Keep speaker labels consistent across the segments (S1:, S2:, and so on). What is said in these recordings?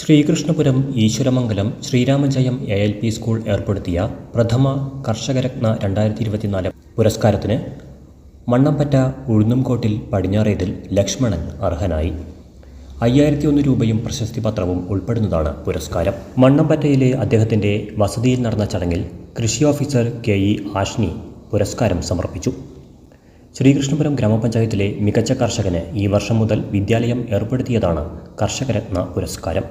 S1: Sreekrishnapuram Eswaramangalam Sreeramajayam A L P school ഏർപ്പെടുത്തിയ പ്രഥമ കർഷകരത്ന രണ്ടായിരത്തി ഇരുപത്തിനാല് പുരസ്കാരത്തിന് മണ്ണമ്പറ്റ ഉഴുന്നുംകോട്ടിൽ പടിഞ്ഞാറേതിൽ ലക്ഷ്മണൻ അർഹനായി. അയ്യായിരത്തി ഒന്ന് രൂപയും പ്രശസ്തി പത്രവും ഉൾപ്പെടുന്നതാണ് പുരസ്കാരം. മണ്ണമ്പറ്റയിലെ അദ്ദേഹത്തിന്റെ വസതിയിൽ നടന്ന ചടങ്ങിൽ കൃഷി ഓഫീസർ കെ ഇ ആഷ്നി പുരസ്കാരം സമർപ്പിച്ചു. ശ്രീകൃഷ്ണപുരം ഗ്രാമപഞ്ചായത്തിലെ മികച്ച കർഷകന് ഈ വർഷം മുതൽ വിദ്യാലയം ഏർപ്പെടുത്തിയതാണ് കർഷകരത്ന പുരസ്കാരം.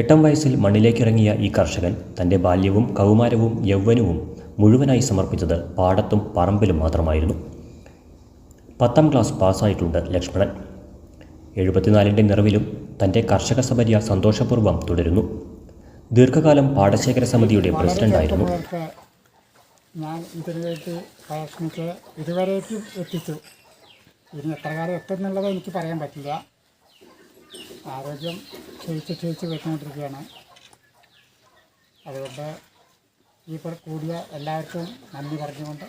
S1: എട്ടാം വയസ്സിൽ മണ്ണിലേക്കിറങ്ങിയ ഈ കർഷകൻ തന്റെ ബാല്യവും കൗമാരവും യൗവനവും മുഴുവനായി സമർപ്പിച്ചത് പാടത്തും പറമ്പിലും മാത്രമായിരുന്നു. പത്താം ക്ലാസ് പാസ്സായിട്ടുണ്ട് ലക്ഷ്മണൻ. എഴുപത്തിനാലിന്റെ നിറവിലും തന്റെ കർഷക സമര്യ സന്തോഷപൂർവം തുടരുന്നു. ദീർഘകാലം പാടശേഖര സമിതിയുടെ പ്രസിഡന്റായിരുന്നു.
S2: ഞാൻ ഇതിലേക്ക് ഫാഷനൊക്കെ ഇതുവരേക്കും എത്തിച്ചു. ഇനി എത്ര കാലം എത്തും എന്നുള്ളത് എനിക്ക് പറയാൻ പറ്റില്ല. ആരോഗ്യം ക്ഷയിച്ച് ക്ഷയിച്ച് വെക്കൊണ്ടിരിക്കുകയാണ് അതുകൊണ്ട് ഈ കൂടിയ എല്ലാവർക്കും നന്ദി പറഞ്ഞുകൊണ്ട്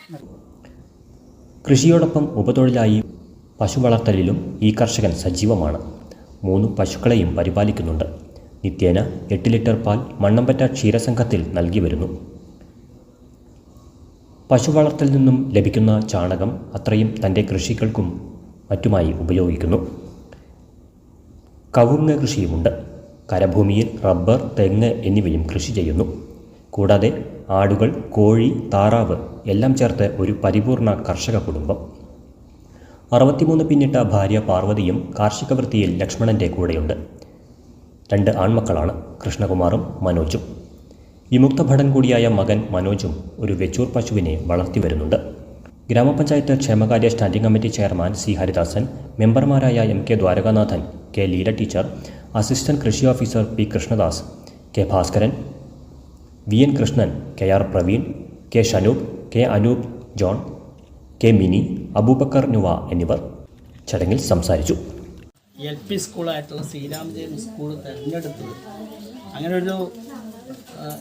S1: കൃഷിയോടൊപ്പം ഉപതൊഴിലായി പശു വളർത്തലിലും ഈ കർഷകൻ സജീവമാണ്. മൂന്ന് പശുക്കളെയും പരിപാലിക്കുന്നുണ്ട്. നിത്യേന എട്ട് ലിറ്റർ പാൽ മണ്ണമ്പറ്റ ക്ഷീരസംഘത്തിൽ നൽകി വരുന്നു. പശു വളർത്തൽ നിന്നും ലഭിക്കുന്ന ചാണകം അത്രയും തന്റെ കൃഷികൾക്കും മറ്റുമായി ഉപയോഗിക്കുന്നു. കവുങ്ങ് കൃഷിയുമുണ്ട്. കരഭൂമിയിൽ റബ്ബർ തെങ്ങ് എന്നിവയും കൃഷി ചെയ്യുന്നു. കൂടാതെ ആടുകൾ കോഴി താറാവ് എല്ലാം ചേർത്ത് ഒരു പരിപൂർണ കർഷക കുടുംബം. അറുപത്തിമൂന്ന് പിന്നിട്ട ഭാര്യ പാർവതിയും കാർഷിക വൃത്തിയിൽ ലക്ഷ്മണന്റെ കൂടെയുണ്ട്. രണ്ട് ആൺമക്കളാണ് കൃഷ്ണകുമാറും മനോജും. വിമുക്ത ഭടൻ കൂടിയായ മകൻ മനോജും ഒരു വെച്ചൂർ പശുവിനെ വളർത്തി വരുന്നുണ്ട്. ഗ്രാമപഞ്ചായത്ത് ക്ഷേമകാര്യ standing committee chairman C Haridasan മെമ്പർമാരായ M K Dwarakanathan K Leela teacher assistant കൃഷി officer P Krishnadas K Bhaskaran V N Krishnan K R Praveen K Shanoop K Anoop John K Mini Abubacker Nuva എന്നിവർ ചടങ്ങിൽ സംസാരിച്ചു.
S3: L P സ്കൂളായിട്ടുള്ള Sreeramajayam school തിരഞ്ഞെടുത്തത്. അങ്ങനെ ഒരു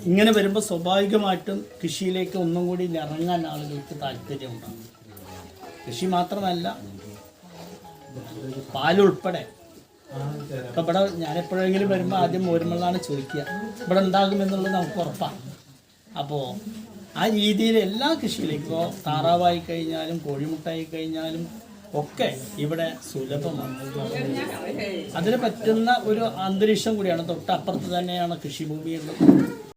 S3: ഇങ്ങനെ വരുമ്പോൾ സ്വാഭാവികമായിട്ടും കൃഷിയിലേക്ക് ഒന്നും കൂടി ഇറങ്ങാൻ ആളുകൾക്ക് താല്പര്യമുണ്ടാകും. കൃഷി മാത്രമല്ല പാലുൾപ്പെടെ. ഇപ്പം ഇവിടെ ഞാനെപ്പോഴെങ്കിലും വരുമ്പോൾ ആദ്യം മോരുമെള്ളാണ് ചോദിക്കുക. ഇവിടെ ഉണ്ടാകുമെന്നുള്ളത് നമുക്ക് ഉറപ്പാണ്. അപ്പോൾ ആ രീതിയിൽ എല്ലാ കൃഷിയിലേക്കും ഇപ്പോൾ താറാവായി കഴിഞ്ഞാലും കോഴിമുട്ടായി കഴിഞ്ഞാലും ഒക്കെ ഇവിടെ സുലഭമാണ്. അതിന് പറ്റുന്ന ഒരു അന്തരീക്ഷം കൂടിയാണ്. തൊട്ടപ്പുറത്ത് തന്നെയാണ് കൃഷിഭൂമിയുള്ളത്